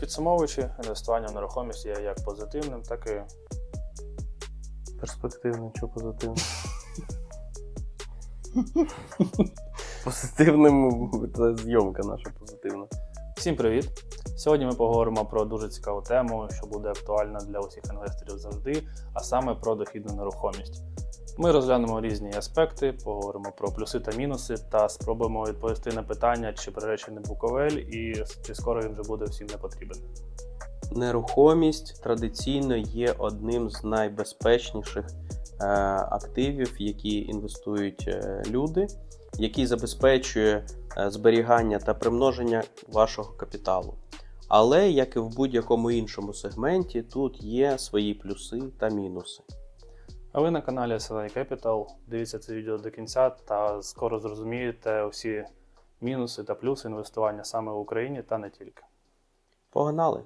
Підсумовуючи, інвестування в нерухомість є як позитивним, так і Перспективним чи позитивним? Позитивним це зйомка наша позитивна. Всім привіт! Сьогодні ми поговоримо про дуже цікаву тему, що буде актуальна для усіх інвесторів завжди, а саме про дохідну нерухомість. Ми розглянемо різні аспекти, поговоримо про плюси та мінуси та спробуємо відповісти на питання, чи приречений Буковель і чи скоро він вже буде всім не потрібен. Нерухомість традиційно є одним з найбезпечніших е, активів, які інвестують е, люди, який забезпечує е, зберігання та примноження вашого капіталу. Але, як і в будь-якому іншому сегменті, тут є свої плюси та мінуси. А ви на каналі SLI Capital. Дивіться це відео до кінця та скоро зрозумієте усі мінуси та плюси інвестування саме в Україні та не тільки. Погнали!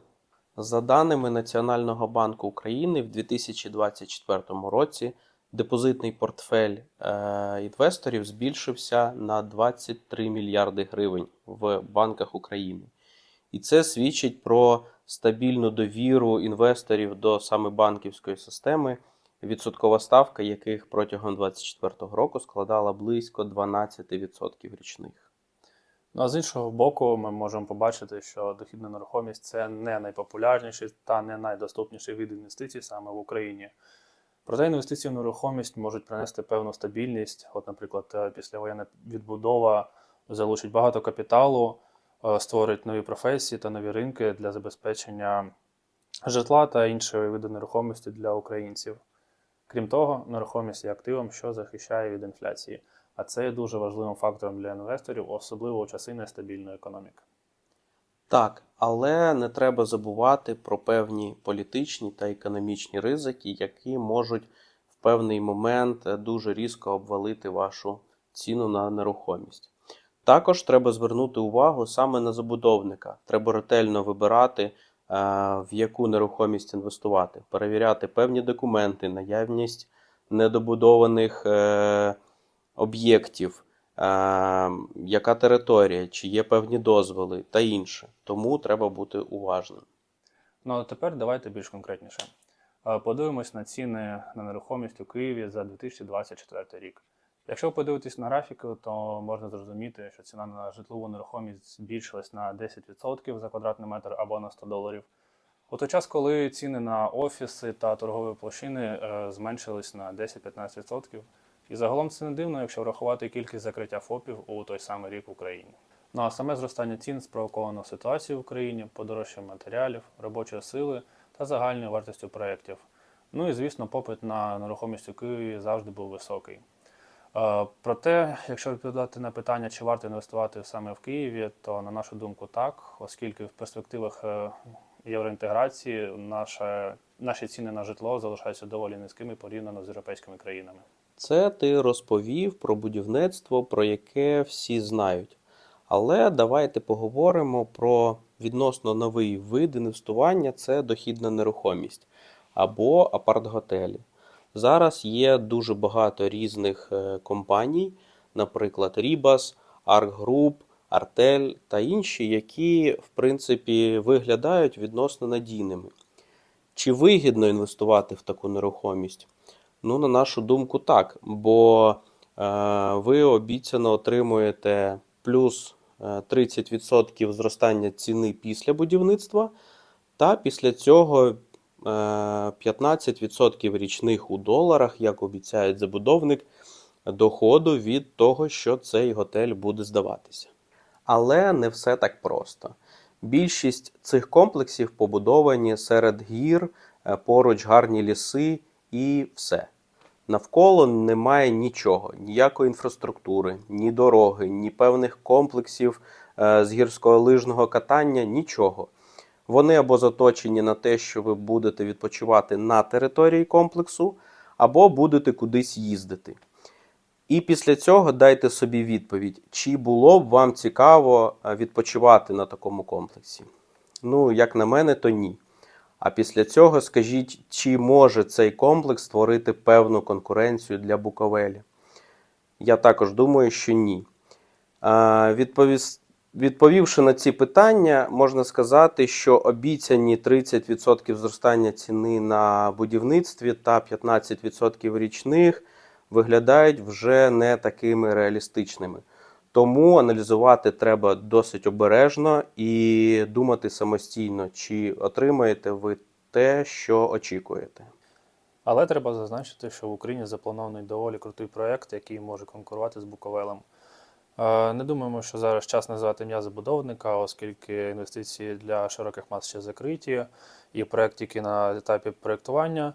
За даними Національного банку України, в 2024 році депозитний портфель е, інвесторів збільшився на 23 мільярди гривень в банках України. І це свідчить про стабільну довіру інвесторів до саме банківської системи, відсоткова ставка яких протягом 2024 року складала близько 12% річних. Ну а з іншого боку, ми можемо побачити, що дохідна нерухомість це не найпопулярніший та не найдоступніший вид інвестицій саме в Україні. Проте інвестиції в нерухомість можуть принести певну стабільність. От, наприклад, е, післявоєнна відбудова залучить багато капіталу, е, створить нові професії та нові ринки для забезпечення житла та іншої види нерухомості для українців. Крім того, нерухомість є активом, що захищає від інфляції, а це є дуже важливим фактором для інвесторів, особливо у часи нестабільної економіки. Так, але не треба забувати про певні політичні та економічні ризики, які можуть в певний момент е, дуже різко обвалити вашу ціну на нерухомість. Також треба звернути увагу саме на забудовника. Треба ретельно вибирати, в яку нерухомість інвестувати, перевіряти певні документи, наявність недобудованих е, об'єктів яка територія, чи є певні дозволи та інше. Тому треба бути уважним. Ну а тепер давайте більш конкретніше. Подивимось на ціни на нерухомість у Києві за 2024 рік. Якщо ви подивитесь на графіку, то можна зрозуміти, що ціна на житлову нерухомість збільшилась на 10% за квадратний метр або на 100 доларів. У той час, коли ціни на офіси та торгові площини е, зменшились на 10-15%. І загалом це не дивно, якщо врахувати кількість закриття ФОПів у той самий рік в Україні. Ну а саме зростання цін спровоковано ситуацією в Україні, подорожчанням матеріалів, робочої сили та загальною вартістю проєктів. Ну і звісно, попит на нерухомість у Києві завжди був високий. Е, Проте, якщо відповідати на питання, чи варто інвестувати саме в Києві, то на нашу думку так, оскільки в перспективах е, євроінтеграції наша, наші ціни на житло залишаються доволі низькими порівняно з європейськими країнами. Це ти розповів про будівництво, про яке всі знають. Але давайте поговоримо про відносно новий вид інвестування це дохідна нерухомість або апарт-готелі. Зараз є дуже багато різних е, компаній, наприклад, Ribas, Ark Group, Артель та інші, які, в принципі, виглядають відносно надійними. Чи вигідно інвестувати в таку нерухомість? Ну, на нашу думку, так. Бо е, ви обіцяно отримуєте плюс е, 30% зростання ціни після будівництва, та після цього е, 15% річних у доларах, як обіцяє забудовник, доходу від того, що цей готель буде здаватися. Але не все так просто. Більшість цих комплексів побудовані серед гір, е, поруч гарні ліси і все. Навколо немає нічого, ніякої інфраструктури, ні дороги, ні певних комплексів е, з гірськолижного катання, нічого. Вони або заточені на те, що ви будете відпочивати на території комплексу, або будете кудись їздити. І після цього дайте собі відповідь, чи було б вам цікаво е, відпочивати на такому комплексі. Ну, як на мене, то ні. А після цього скажіть, чи може цей комплекс створити певну конкуренцію для Буковелі? Я також думаю, що ні. Е, відповіс... Відповівши на ці питання, можна сказати, що обіцяні 30% зростання ціни на будівництві та 15% річних виглядають вже не такими реалістичними. Тому аналізувати треба досить обережно і думати самостійно, чи отримаєте ви те, що очікуєте. Але треба зазначити, що в Україні запланований доволі крутий проєкт, який може конкурувати з Буковелем. Е, Не думаємо, що зараз час назвати ім'я забудовника, оскільки інвестиції для широких мас ще закриті, і проєкт тільки на етапі проєктування.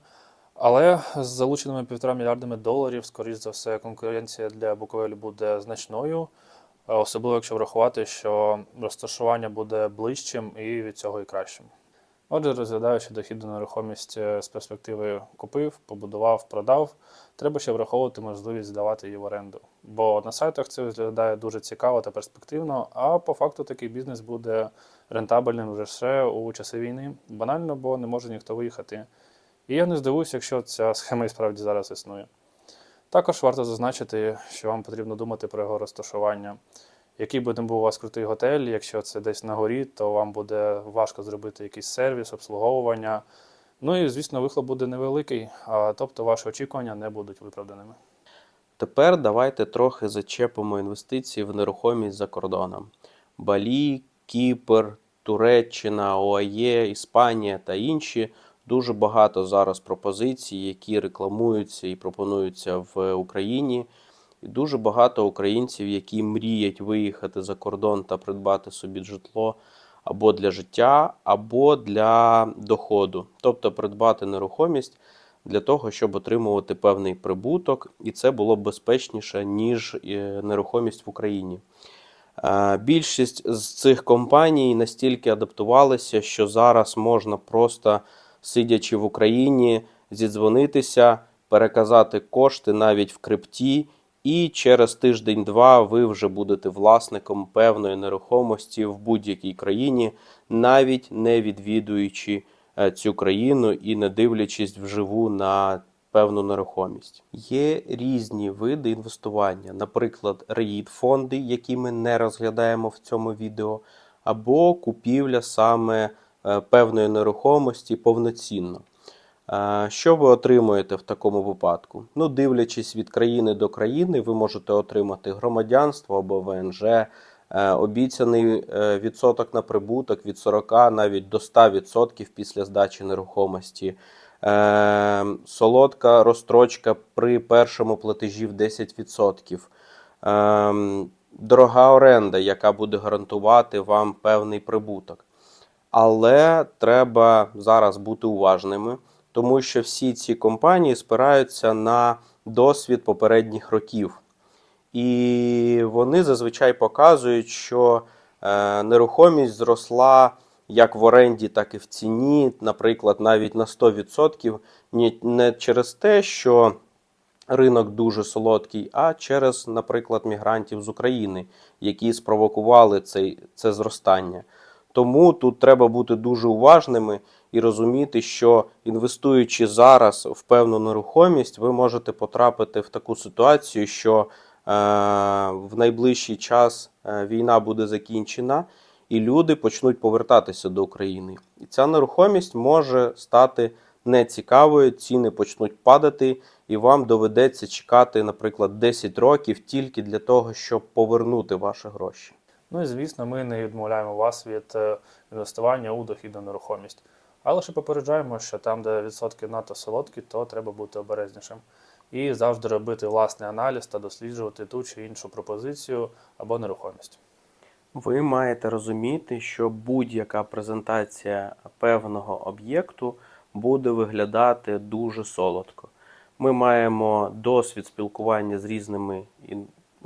Але з залученими півтора мільярдами доларів, скоріш за все, конкуренція для Буковелю буде значною, е, особливо якщо врахувати, що розташування буде ближчим і від цього і кращим. Отже, розглядаючи дохідну нерухомість е, з перспективи купив, побудував, продав, треба ще враховувати можливість здавати її в оренду. Бо на сайтах це виглядає дуже цікаво та перспективно, а по факту такий бізнес буде рентабельним вже ще у часи війни. Банально, бо не може ніхто виїхати. І я не здивуюся, якщо ця схема і справді зараз існує. Також варто зазначити, що вам потрібно думати про його розташування. Який би не був у вас крутий готель, якщо це десь на горі, то вам буде важко зробити якийсь сервіс, обслуговування. Ну і, звісно, вихлоп буде невеликий, а тобто ваші очікування не будуть виправданими. Тепер давайте трохи зачепимо інвестиції в нерухомість за кордоном. Балі, Кіпр, Туреччина, ОАЄ, Іспанія та інші. Дуже багато зараз пропозицій, які рекламуються і пропонуються в Україні. І дуже багато українців, які мріють виїхати за кордон та придбати собі житло або для життя, або для доходу, тобто придбати нерухомість для того, щоб отримувати певний прибуток, і це було б безпечніше, ніж е, нерухомість в Україні. Е, Більшість з цих компаній настільки адаптувалися, що зараз можна просто сидячи в Україні, зідзвонитися, переказати кошти навіть в крипті, і через тиждень-два ви вже будете власником певної нерухомості в будь-якій країні, навіть не відвідуючи е, цю країну і не дивлячись вживу на певну нерухомість. Є різні види інвестування, наприклад, реїд фонди, які ми не розглядаємо в цьому відео, або купівля саме е, певної нерухомості повноцінно. Що ви отримуєте в такому випадку? Ну, дивлячись від країни до країни, ви можете отримати громадянство або ВНЖ, е, обіцяний е, відсоток на прибуток від 40 навіть до 100% після здачі нерухомості. Е, Солодка розстрочка при першому платежі в 10%. Ем, Дорога оренда, яка буде гарантувати вам певний прибуток. Але треба зараз бути уважними, тому що всі ці компанії спираються на досвід попередніх років. І вони зазвичай показують, що е, нерухомість зросла як в оренді, так і в ціні, наприклад, навіть на 100%, ні- не через те, що ринок дуже солодкий, а через, наприклад, мігрантів з України, які спровокували цей, це зростання. Тому тут треба бути дуже уважними і розуміти, що інвестуючи зараз в певну нерухомість, ви можете потрапити в таку ситуацію, що е, в найближчий час е, війна буде закінчена, і люди почнуть повертатися до України. І ця нерухомість може стати нецікавою, ціни почнуть падати, і вам доведеться чекати, наприклад, 10 років тільки для того, щоб повернути ваші гроші. Ну і звісно, ми не відмовляємо вас від е, інвестування у дохідну нерухомість. Але лише попереджаємо, що там, де відсотки надто солодкі, то треба бути обережнішим. І завжди робити власний аналіз та досліджувати ту чи іншу пропозицію або нерухомість. Ви маєте розуміти, що будь-яка презентація певного об'єкту буде виглядати дуже солодко. Ми маємо досвід спілкування з різними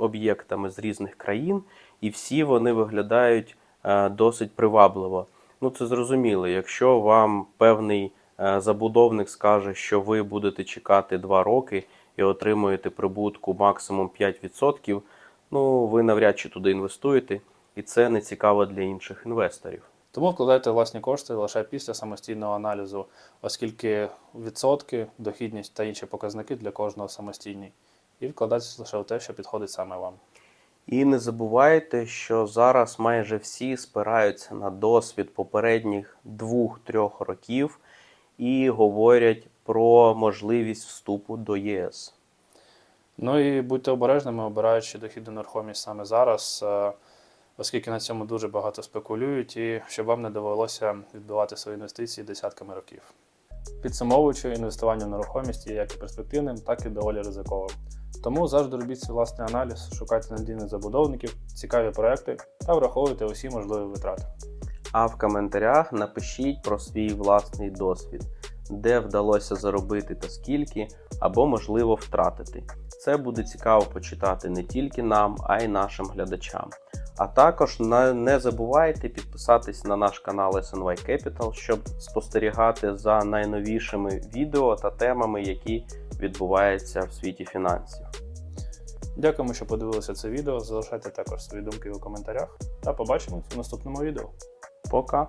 об'єктами з різних країн, і всі вони виглядають е, досить привабливо. Ну, це зрозуміло. Якщо вам певний е, забудовник скаже, що ви будете чекати 2 роки і отримуєте прибутку максимум 5%, ну ви навряд чи туди інвестуєте, і це не цікаво для інших інвесторів. Тому вкладайте власні кошти лише після самостійного аналізу, оскільки відсотки, дохідність та інші показники для кожного самостійні. І вкладайтесь лише в те, що підходить саме вам. І не забувайте, що зараз майже всі спираються на досвід попередніх двох-трьох років і говорять про можливість вступу до ЄС. Ну і будьте обережними, обираючи дохідну нерухомість саме зараз, е, оскільки на цьому дуже багато спекулюють, і щоб вам не довелося відбивати свої інвестиції десятками років. Підсумовуючи, інвестування в нерухомість є як і перспективним, так і доволі ризиковим. Тому завжди робіть свій власний аналіз, шукайте надійних забудовників, цікаві проекти та враховуйте усі можливі витрати. А в коментарях напишіть про свій власний досвід, де вдалося заробити та скільки, або можливо втратити. Це буде цікаво почитати не тільки нам, а й нашим глядачам. А також не забувайте підписатись на наш канал SNY Capital, щоб спостерігати за найновішими відео та темами, які відбуваються в світі фінансів. Дякуємо, що подивилися це відео. Залишайте також свої думки у коментарях та побачимось у наступному відео. Пока!